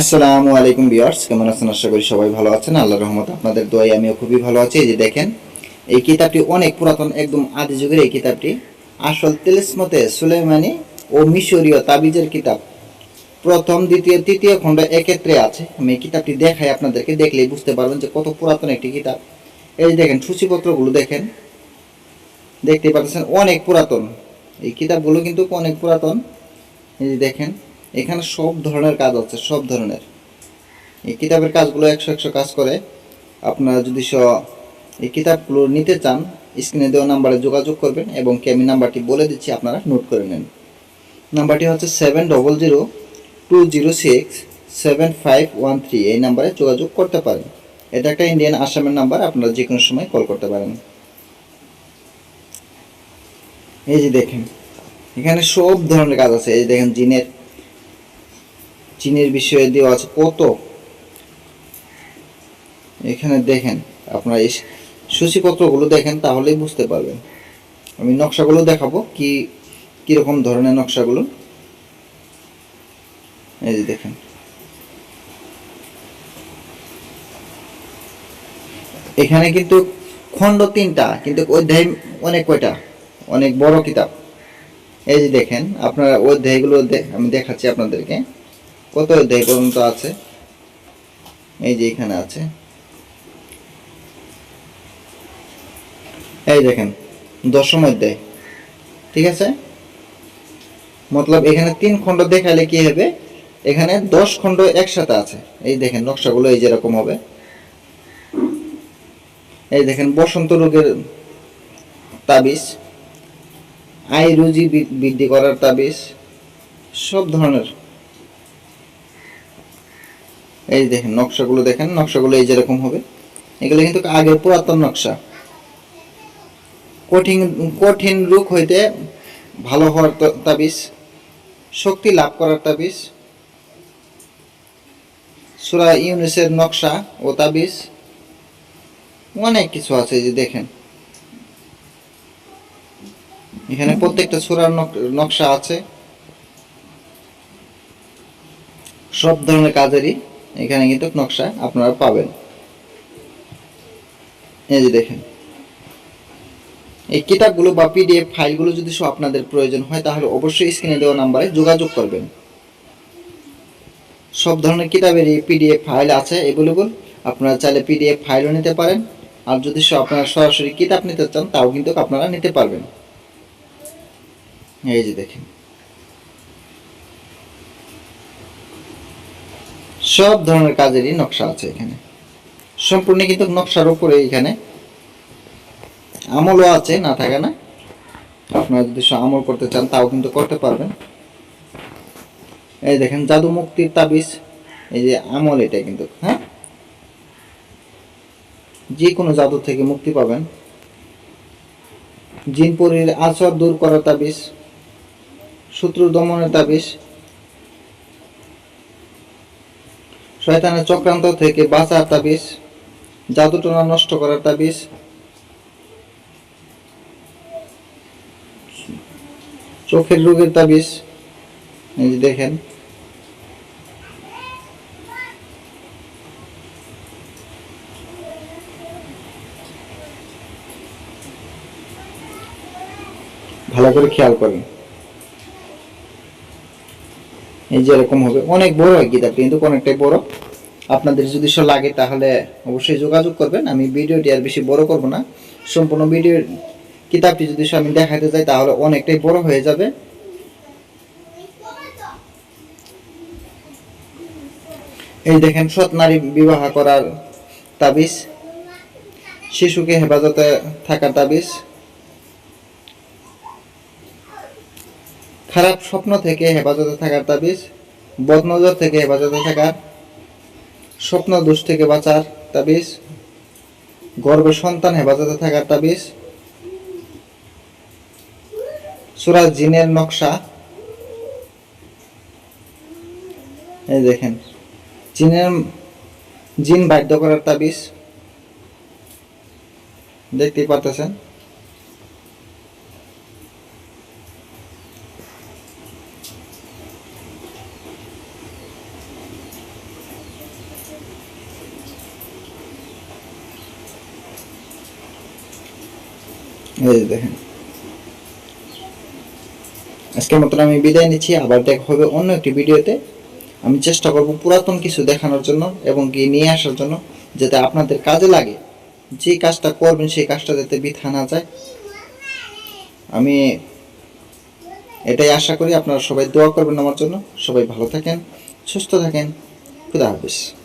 আসসালামু আলাইকুম বিয়ার্স কেমন আছেন? আশা করি সবাই ভালো আছেন। আল্লাহর রহমত আপনাদের দোয়াই আমিও খুবই ভালো আছি। এই যে দেখেন, এই কিতাবটি অনেক পুরাতন, একদম আদি যুগের এই কিতাবটি। আসল তেলিসমতে সুলেমানি ও মিশরীয় তাবিজের কিতাব। প্রথম, দ্বিতীয়, তৃতীয় খণ্ড একত্রে আছে। আমি এই কিতাবটি দেখাই আপনাদেরকে, দেখলেই বুঝতে পারবেন যে কত পুরাতন একটি কিতাব। এই যে দেখেন, সূচিপত্রগুলো দেখেন, দেখতে পাচ্ছেন অনেক পুরাতন। এই কিতাবগুলো কিন্তু অনেক পুরাতন। এই যে দেখেন এখানে সব ধরনের কাজ আছে, সব ধরনের। এই কিতাবের কাজগুলো একশো একশো কাজ করে। আপনারা যদি স- এই কিতাবগুলো নিতে চান, স্ক্রিনে দেওয়া নাম্বারে যোগাযোগ করবেন এবং কি আমি নাম্বারটি বলে দিচ্ছি, আপনারা নোট করে নেন। নাম্বারটি হচ্ছে seven double zero two zero six seven five one three. এই নাম্বারে যোগাযোগ করতে পারেন। এটা একটা ইন্ডিয়ান আসামের নাম্বার, আপনারা যে কোনো সময় কল করতে পারেন। এই যে দেখেন, এখানে সব ধরনের কাজ আছে। এই যে দেখেন জিনের চীনের বিষয়ে দেওয়া আছে কত? এখানে দেখেন, আপনারা এই সূচিপত্রগুলো দেখেন তাহলেই বুঝতে পারবেন। আমি নকশাগুলো দেখাবো, কি, কীরকম ধরনের নকশাগুলো। এই যে দেখেন। এখানে কিন্তু খণ্ড তিনটা, কিন্তু অধ্যায় অনেক কয়টা? অনেক বড় কিতাব। এই যে দেখেন, আপনারা অধ্যায়গুলো আমি দেখাচ্ছি আপনাদেরকে। কত অধ্যায় পর্যন্ত আছে? এই যে এখানে আছে। এই দেখেন দশম অধ্যায় ঠিক আছে? মতলব এখানে তিন খণ্ড দেখালে কি হবে? এখানে দশ খণ্ড একসাথে আছে। এই দেখেন, নকশাগুলো এই যেরকম হবে। এই দেখেন, বসন্ত রোগের তাবিজ, আয় রুজি বৃদ্ধি করার তাবিজ, সব ধরনের এই দেখেন, নকশাগুলো দেখেন, নকশাগুলো এই যেরকম হবে। এগুলো কিন্তু আগের পুরাতন নকশা। কঠিন কঠিন রোগ হইতে ভালো হওয়ার তাবিজ, শক্তি লাভ করার তাবিজ, সুরা ইউনিসের নকশা ও তাবিজ, অনেক কিছু আছে যে দেখেন। এখানে প্রত্যেকটা সুরার নক- নকশা আছে। সব ধরনের কাজেরই এখানে কিন্তু নকশা আপনারা পাবেন। এই যে দেখেন। এই কিতাবগুলো বা পিডিএফ ফাইলগুলো যদি সব আপনাদের প্রয়োজন হয়, তাহলে অবশ্যই স্ক্রিনে দেওয়া নাম্বারে যোগাযোগ করবেন। সব ধরনের কিতাবেরই পিডিএফ ফাইল আছে এভেলেবল আপনারা চাইলে পিডিএফ ফাইলও নিতে পারেন। আর যদি সব আপনারা সরাসরি কিতাব নিতে চান, তাও কিন্তু আপনারা নিতে পারবেন। এই যে দেখেন। সব ধরনের কাজেরই নকশা আছে এখানে। সম্পূর্ণ কিন্তু নকশার উপরে এখানে আমলও আছে, না থাকে না। আপনারা যদি আমল করতে চান, তাও কিন্তু করতে পারবেন। এই দেখেন, জাদু মুক্তির তাবিজ, এই যে আমল এটা কিন্তু হ্যাঁ? যে কোনো জাদু থেকে মুক্তি পাবেন। জিনপুরীর আচর দূর করার তাবিজ শত্রু দমনের তাবিজ শয়তানের চক্রান্ত থেকে বাঁচার তাবিজ, জাদুটনা নষ্ট করার তাবিজ। চোখের রোগের তাবিজ। দেখেন। ভালো করে খেয়াল করেন। এই যে এরকম হবে। অনেক বড় হয় কিতাবটি কিন্তু অনেকটাই বড়। আপনাদের যদি লাগে তাহলে অবশ্যই যোগাযোগ করবেন। আমি ভিডিওটি আর বেশি বড় করব না। সম্পূর্ণ ভিডিও কিতাবটি যদি আমি দেখাতে যাই তাহলে অনেকটাই বড় হয়ে যাবে। এই দেখেন, সৎ নারী বিবাহ করার তাবিজ, শিশুকে হেফাজতে থাকার তাবিজ। খারাপ স্বপ্ন থেকে হেফাজতে থাকার তাবিজ, বদনজর থেকে হেফাজতে থাকার স্বপ্ন দোষ থেকে বাঁচার তাবিজ গর্ভে সন্তান হেফাজতে থাকার তাবিজ, সুরা জিনের নকশা। এই দেখেন, জিনের, জিন বাধ্য করার তাবিজ। দেখতেই পারতেছেন। এই দেখেন। আজকের মতন আমি বিদায় নিচ্ছি, আবার দেখা হবে অন্য একটি ভিডিওতে। আমি চেষ্টা করব পুরাতন কিছু দেখানোর জন্য এবং কি নিয়ে আসার জন্য, যাতে আপনাদের কাজে লাগে। যে কাজটা করবেন, সেই কাজটা যাতে বৃথা না যায়। আমি এটাই আশা করি, আপনারা সবাই দোয়া করবেন আমার জন্য। সবাই ভালো থাকেন, সুস্থ থাকেন। খুদা হাফিজ।